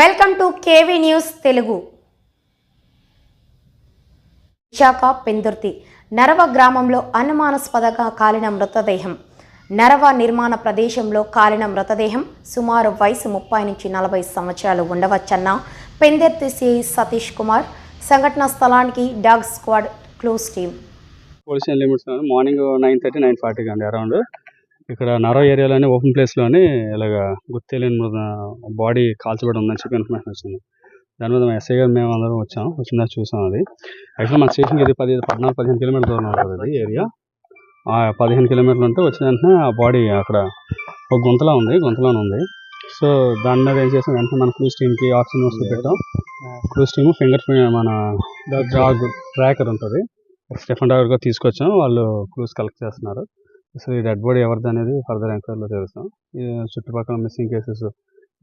Welcome to KV news Telugu. Visakha Pendurthi Narava గ్రామంలో అనుమానాస్పదంగా కాలిన మృతదేహం. నరవ నిర్మాణ ప్రదేశంలో కాలిన మృతదేహం సుమారు వయసు ముప్పై నుంచి నలభై సంవత్సరాలు ఉండవచ్చన్న పెందెర్తి సిఐ సతీష్ కుమార్ సంఘటన స్థలానికి dog squad clues team. Morning nine thirty nine ఫార్టీకి అండి అరౌండ్. ఇక్కడ నరో ఏరియాలోని ఓపెన్ ప్లేస్లోని ఇలాగ గుర్తెలియని బాడీ కాల్చబడి ఉందని చెప్పి ఇన్ఫర్మేషన్ వచ్చింది. దాని మీద ఎస్ఐ గారు మేము అందరం వచ్చాం వచ్చిన చూసాం అది. యాక్చువల్ మన స్టేషన్కి ఇది పది పద్నాలుగు పదిహేను కిలోమీటర్ దూరం ఉంటుంది అది ఏరియా. ఆ పదిహేను కిలోమీటర్లు ఉంటే వచ్చిన వెంటనే ఆ బాడీ అక్కడ ఒక గుంతలా ఉంది గుంతలోనే ఉంది. సో దాని మీద ఏం చేసాం వెంటనే మన క్రూస్ టీమ్కి ఆక్సిజన్ వస్తూ పెట్టాం. క్రూస్ టీమ్ ఫింగర్ మన డాగ్ ట్రాకర్ ఉంటుంది. స్టెఫన్ డాగర్ కూడా తీసుకొచ్చాం వాళ్ళు క్రూస్ కలెక్ట్ చేస్తున్నారు. అసలు ఈ డెడ్ బాడీ ఎవరిది అనేది ఫర్దర్ ఎంక్వైరీలో తెలుస్తాం. ఈ చుట్టుపక్కల మిస్సింగ్ కేసెస్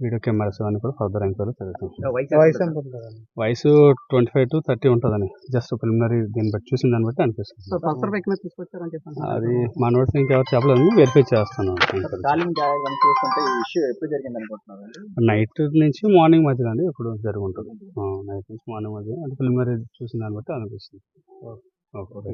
వీడియో కెమెరాస్ అన్ని కూడా ఫర్దర్ ఎంక్వైరీలో తెలుస్తాం. వయసు ఎంత ఉంటుందండి వయసు ట్వంటీ ఫైవ్ టు థర్టీ ఉంటుందని. జస్ట్ ప్రిలిమినరీ దీన్ని బట్టి చూసిన దాన్ని బట్టి అనిపిస్తుంది. అది మన నోట్స్ ఇంకెవరు చెప్పలేదు వెరిఫై చేస్తున్నాం అనుకుంటున్నారు? నైట్ నుంచి మార్నింగ్ మధ్యలో అండి ఇప్పుడు జరుగుంటుంది నైట్ నుంచి మార్నింగ్ మధ్య అంటే ప్రిలిమినరీ చూసిన దాన్ని బట్టి అనిపిస్తుంది. ఓకే.